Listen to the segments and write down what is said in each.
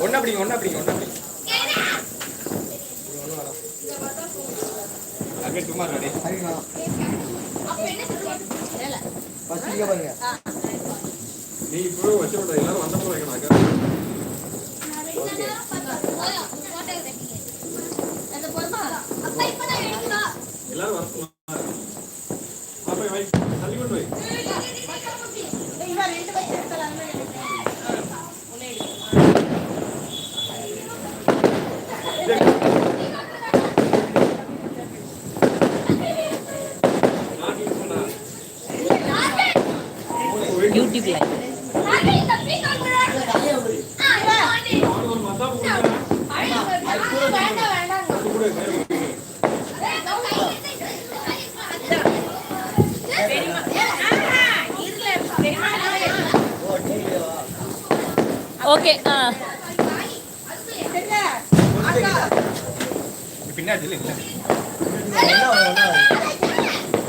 ஒன்னா பிடிங்க ஒன்னா பிடிங்க ஒன்னா பிடிங்க அங்கே சும்மா ரெடி சரிங்களா பாருங்க நீ இப்போ வச்சு விட எல்லாரும் வந்த போது வைக்கணும் எல்லாரும் அப்ப வை தள்ளி கொண்டு வை நான் யூஸ் பண்ணா யூடியூப்ல அவனுக்கு ஒரு மசாலா கொடுங்க அது கூட வேற ஒரு ஓகே ஆ பின்னாடி இல்லை இல்லை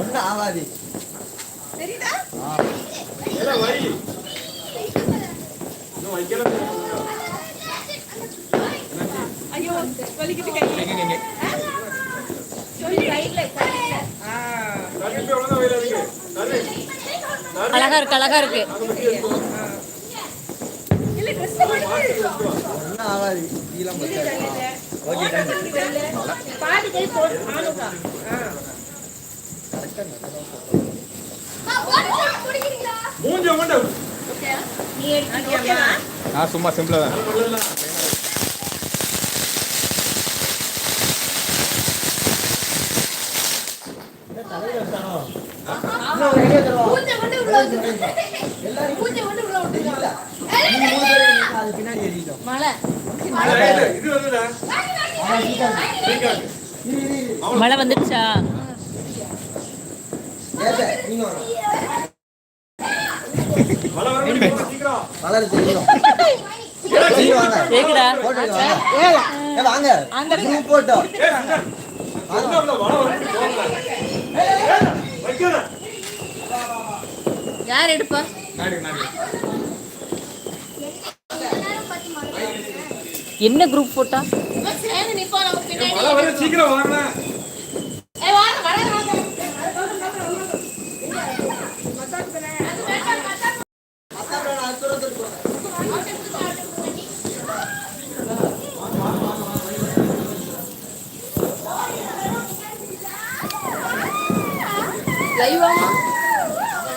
ஒன்றும் ஆகாது எல்லாம் வை இன்னும் வைக்கல எங்க, எங்க, எங்க? தள்ளி போய் ஒழுங்கா வைல வைங்க. தள்ளி. தள்ளி. அழகா இருக்கு அழகா இருக்கு. ஒன்றும் ஆகாது கீழே ஓகே நான் சும்மா சிம்பிளா தான் எல்லாரும் பின்னாடி ஏறிட்டோம் உள்ள விட்டுருக்காங்களா மழை வந்துடுச்சா நீங்க வாங்க சீக்கிரம் வளரு தெரியும் நீங்க வாங்க கேக்குதா போட்டோ வாங்க ஏ வாங்க குரூப் போட்டோ ஏய் சுந்தர். சுந்தர்ல மழை வருது, போகல. ஏய், வைக்கிறேன். யார் எடுப்பா நாடு, நாடு. என்ன குரூப் போட்டா வாங்கண்ணா.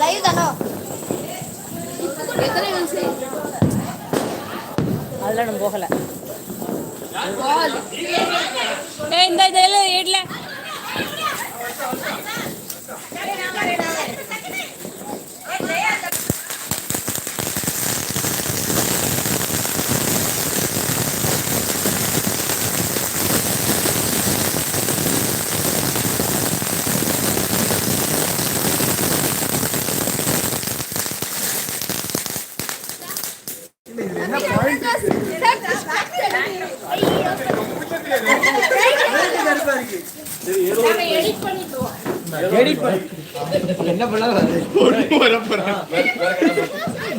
லைவ் தானோ? அதெல்லாம் நம்ம போகல. இந்த இந்த ஏட்ல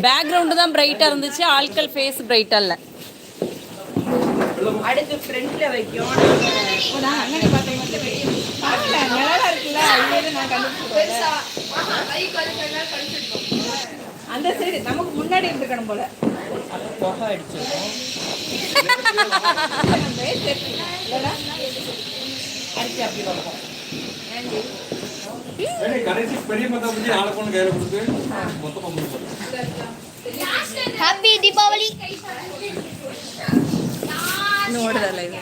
பேக்ரவுண்டு தான் பிரைட்டா இருந்துச்சு ஆட்கள் ஃபேஸ் பிரைட்டா இல்ல அடுத்து ஃப்ரண்ட்ல வைக்கும். அந்த சைடு நமக்கு முன்னாடி இருந்துக்கணும் போல. புகை அடிச்சு அடிச்சு அப்படி பார்ப்போம். ஏய், கடைசி பெரிய மத்தா பிடிச்சி ஆளை கொண்டு கையில கொடுத்து மொத்தமா முடிப்போம் ஹாப்பி தீபாவளி இன்னும் ஓடுதா லைவ்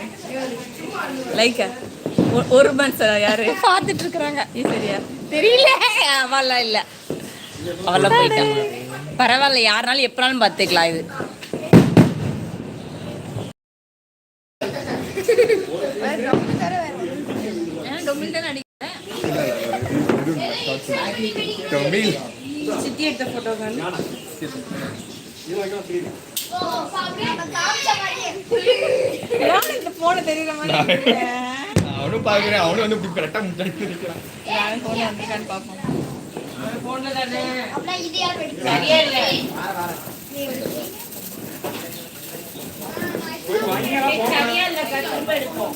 லைக்கா ஒரு மனுஷன் யாரு? பார்த்துட்டு இருக்கிறாங்க சரியா? தெரியல. அவெல்லாம் இல்ல. அவெல்லாம் போயிட்டாங்க. பரவாயில்ல யாருனாலும் எப்பனாலும் பார்த்துக்கலாம் இது. ஃபில்டர் அடிக்கிறேன் தமிழ். சித்தி எடுத்த போட்டோ தான். போன தெரியற மாதிரி அவனும் பாக்குறேன் அவனும் வந்து இப்படி கரெக்டா முன்னாடி நிக்கிறான் யாரும் போன வந்திருக்கான்னு பாப்போம் போன்ல தானே அப்படியே இது யார் வெடிச்சு சரியா இல்ல போய் வாங்கி சரியா இல்ல திரும்ப எடுப்போம்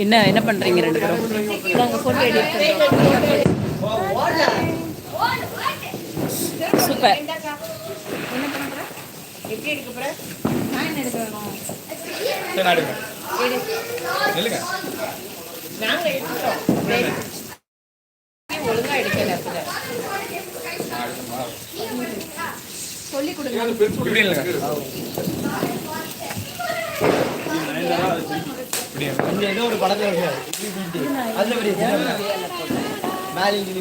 என்ன பண்றீங்க ரெண்டு பேரும்? நாங்க போட்டோ எடுத்து சூப்பர் என்ன எப்படி எடுக்க போற? நான் என்ன எடுக்க வேணும் சரி நான் எடுக்கிறேன். நில்லுங்க. நாங்க எடுத்துட்டோம். ஒழுங்கா எடுக்கல அப்படி சொல்லி கொடுங்க. இப்படி இல்லைங்க ஒரு படத்துல அதுல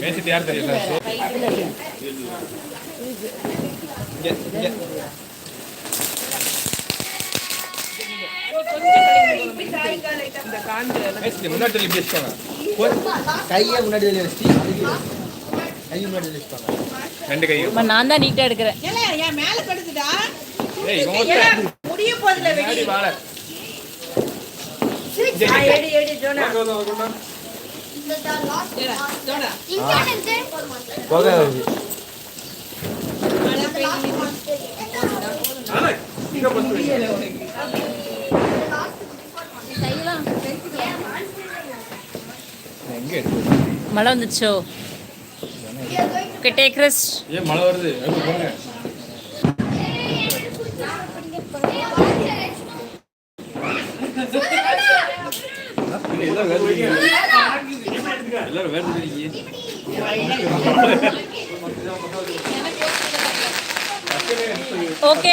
பேசிட்டு தெரியல முன்னாடி கையை முன்னாடி கையை முன்னாடி நான் தான் நீட்டா எடுக்கிறேன் முடிய போதில்லை மழை வந்துச்சோ? ஓகே டேக் ரெஸ்ட் மழை வருது.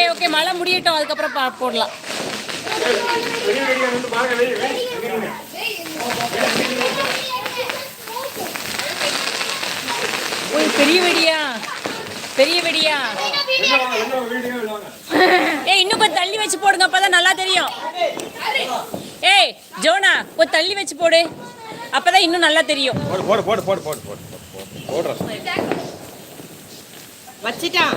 சரி ஓகே மழை முடியட்டும் அதுக்கப்புறம் பா போடலாம். ஓய் பெரிய வெடியா? பெரிய வெடியா? ஏய் இன்னும் கொஞ்சம் தள்ளி வச்சு போடுங்க அப்பதான் நல்லா தெரியும். ஏய் ஜோனா கொஞ்சம் தள்ளி வச்சு போடு. அப்பதான் இன்னும் நல்லா தெரியும். போடு போடு போடு போடு போடு போடு போடுறேன். வச்சிட்டான்.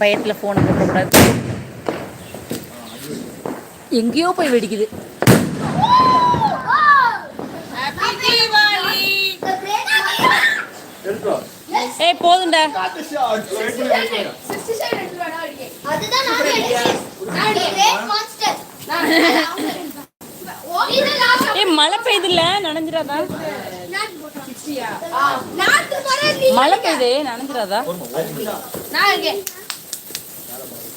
பயத்தில் ஃபோனை போட்டக்கூடாது எங்கேயோ போய் வெடிக்குது. ஏ போதுண்டா ஏ மழை பெய்யுதுல்ல நனைஞ்சிடாதா? மழை பெய்யுது நனைஞ்சிடாதா?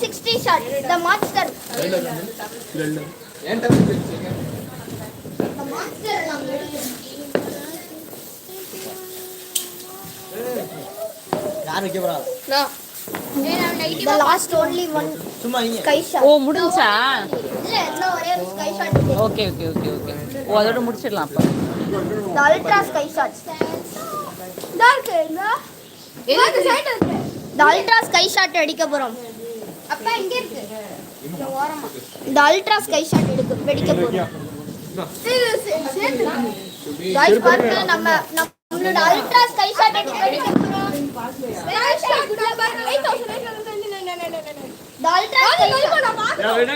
Sixty shot the master last only one சும்மா ஓ முடிஞ்சா? ஓகே ஓகே ஓகே முடிச்சிடலாம் sky shot dark ultra sky shot அடிக்க போறோம். அப்பா இங்க இருக்கு இந்த ஓரமா தி அல்ட்ரா ஸ்கை ஷாட் எடுக்க வெடிக்க போறோம் गाइस பாருங்க நம்ம நம்மளோட அல்ட்ரா ஸ்கை ஷாட் எடுக்க வெடிக்க போறோம் sky shot the ultra sky shot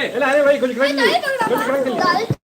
இல்ல அதே வை கொஞ்சம் கரெக்ட் கொஞ்சம் correct the ultra sky shot